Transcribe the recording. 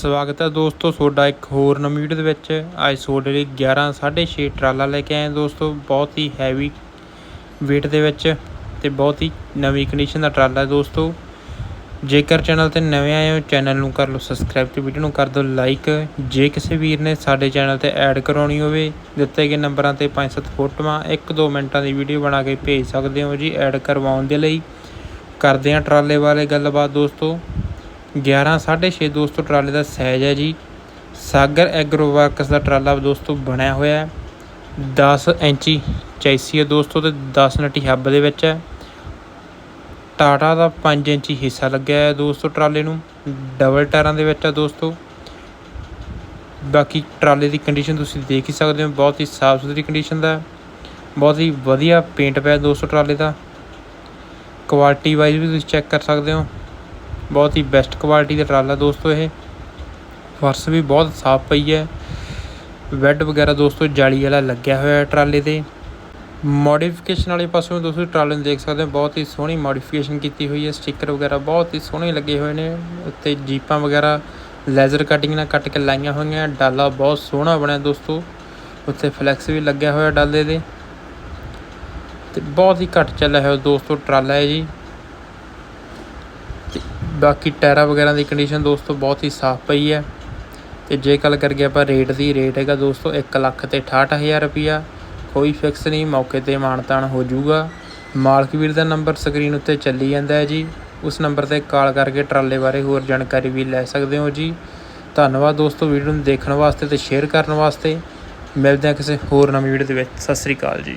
ਸਵਾਗਤ ਹੈ ਦੋਸਤੋ, ਤੁਹਾਡਾ ਇੱਕ ਹੋਰ ਨਵੀਂ ਵੀਡੀਓ ਦੇ ਵਿੱਚ। ਅੱਜ ਤੁਹਾਡੇ ਲਈ 11 6.5 ਟਰਾਲਾ ਲੈ ਕੇ ਆਏ ਦੋਸਤੋ। ਬਹੁਤ ਹੀ ਹੈਵੀ weight ਦੇ ਵਿੱਚ ਤੇ ਬਹੁਤ ਹੀ ਨਵੀਂ ਕੰਡੀਸ਼ਨ ਦਾ ਟਰਾਲਾ ਹੈ ਦੋਸਤੋ। ਜੇਕਰ ਚੈਨਲ ਤੇ ਨਵੇਂ ਆਏ ਹੋ ਚੈਨਲ ਨੂੰ ਕਰ ਲਓ ਸਬਸਕ੍ਰਾਈਬ ਤੇ ਵੀਡੀਓ ਨੂੰ ਕਰ ਦਿਓ ਲਾਈਕ ਜੇ ਕਿਸੇ ਵੀਰ ਨੇ ਸਾਡੇ ਚੈਨਲ ਤੇ ਐਡ ਕਰਾਉਣੀ ਹੋਵੇ, ਦਿੱਤੇ ਗਏ ਨੰਬਰਾਂ ਤੇ 5-7 ਫੋਟੋਆਂ 1-2 ਮਿੰਟਾਂ ਦੀ ਵੀਡੀਓ ਬਣਾ ਕੇ ਭੇਜ ਸਕਦੇ ਹੋ ਜੀ ਐਡ ਕਰਵਾਉਣ ਦੇ ਲਈ। ਕਰਦੇ ਹਾਂ ਟਰਾਲੇ ਬਾਰੇ ਗੱਲਬਾਤ ਦੋਸਤੋ। 11 6.5 ਦੋਸਤੋ, ਟਰਾਲੇ ਦਾ ਸਾਈਜ਼ ਹੈ ਜੀ। ਸਾਗਰ ਐਗਰੋ ਵਰਕਸ ਦਾ ਟਰਾਲਾ ਦੋਸਤੋ ਬਣਿਆ ਹੋਇਆ ਹੈ। 10 ਇੰਚੀ ਚੈਸੀ ਹੈ ਦੋਸਤੋ ਤੇ 10 ਨਟੀ ਹੱਬ ਦੇ ਵਿੱਚ ਹੈ। ਟਾਟਾ ਦਾ 5 ਇੰਚੀ ਹਿੱਸਾ ਲੱਗਿਆ ਹੈ ਦੋਸਤੋ ਟਰਾਲੇ ਨੂੰ। ਡਬਲ ਟਾਇਰਾਂ ਦੇ ਵਿੱਚ ਹੈ ਦੋਸਤੋ। ਬਾਕੀ ਟਰਾਲੇ ਦੀ ਕੰਡੀਸ਼ਨ ਤੁਸੀਂ ਦੇਖ ਹੀ ਸਕਦੇ ਹੋ, ਬਹੁਤ ਹੀ ਸਾਫ਼ ਸੁਥਰੀ ਕੰਡੀਸ਼ਨ ਦਾ ਬਹੁਤ ਹੀ ਵਧੀਆ ਪੇਂਟ ਪਿਆ ਦੋਸਤੋ ਟਰਾਲੇ ਦਾ। ਕੁਆਲਿਟੀ ਵਾਈਜ਼ ਵੀ ਤੁਸੀਂ ਚੈੱਕ ਕਰ ਸਕਦੇ ਹੋ। ਬਹੁਤ ਹੀ ਬੈਸਟ ਕੁਆਲਿਟੀ ਦਾ ਟਰਾਲਾ ਦੋਸਤੋ ਇਹ। ਫਰਸ਼ ਵੀ ਬਹੁਤ ਸਾਫ਼ ਪਈ ਹੈ। ਬੈੱਡ ਵਗੈਰਾ ਦੋਸਤੋ ਜਾਲੀ ਵਾਲਾ ਲੱਗਿਆ ਹੋਇਆ ਹੈ ਟਰਾਲੇ ਤੇ। ਮੋਡੀਫਿਕੇਸ਼ਨ ਵਾਲੇ ਪਾਸੋਂ ਤੁਸੀਂ ਟਰਾਲੇ ਨੂੰ ਦੇਖ ਸਕਦੇ ਹੋ, ਬਹੁਤ ਹੀ ਸੋਹਣੀ ਮੋਡੀਫਿਕੇਸ਼ਨ ਕੀਤੀ ਹੋਈ ਹੈ ਸਟicker ਵਗੈਰਾ ਬਹੁਤ ਹੀ ਸੋਹਣੇ ਲੱਗੇ ਹੋਏ ਨੇ। ਉੱਤੇ ਜੀਪਾਂ ਵਗੈਰਾ ਲੈਜ਼ਰ ਕਟਿੰਗ ਨਾਲ ਕੱਟ ਕੇ ਲਾਈਆਂ ਹੋਈਆਂ, ਡਾਲਾ ਬਹੁਤ ਸੋਹਣਾ ਬਣਿਆ ਦੋਸਤੋ। ਉੱਤੇ ਫਲੈਕਸ ਵੀ ਲੱਗਿਆ ਹੋਇਆ ਡਾਲੇ ਦੇ। ਤੇ ਬਹੁਤ ਹੀ ਘੱਟ ਚੱਲਿਆ ਹੋਇਆ ਦੋਸਤੋ ਟਰਾਲਾ ਹੈ ਜੀ। ਬਾਕੀ ਟਾਇਰਾਂ ਵਗੈਰਾ ਦੀ ਕੰਡੀਸ਼ਨ ਦੋਸਤੋ ਬਹੁਤ ਹੀ ਸਾਫ਼ ਪਈ ਹੈ। ਤੇ ਜੇ ਗੱਲ ਕਰੀਏ ਆਪਾਂ ਰੇਟ ਦੀ ਰੇਟ ਹੈਗਾ ਦੋਸਤੋ 1 ਲੱਖ ਤੇ 68000 ਰੁਪਿਆ ਕੋਈ ਫਿਕਸ ਨਹੀਂ, ਮੌਕੇ ਤੇ ਮਾਨਤਾਨ ਹੋ ਜਾਊਗਾ। ਮਾਲਕ ਵੀਰ ਦਾ ਨੰਬਰ ਸਕਰੀਨ ਉੱਤੇ ਚੱਲੀ ਜਾਂਦਾ ਹੈ ਜੀ। ਉਸ ਨੰਬਰ ਤੇ ਕਾਲ ਕਰਕੇ ਟਰਾਲੇ ਬਾਰੇ ਹੋਰ ਜਾਣਕਾਰੀ ਵੀ ਲੈ ਸਕਦੇ ਹੋ ਜੀ। ਧੰਨਵਾਦ ਦੋਸਤੋ ਵੀਡੀਓ ਨੂੰ ਦੇਖਣ ਵਾਸਤੇ ਤੇ ਸ਼ੇਅਰ ਕਰਨ ਵਾਸਤੇ। ਮਿਲਦੇ ਹਾਂ ਕਿਸੇ ਹੋਰ ਨਵੀਂ ਵੀਡੀਓ ਦੇ ਵਿੱਚ। ਸਤਿ ਸ੍ਰੀ ਅਕਾਲ ਜੀ।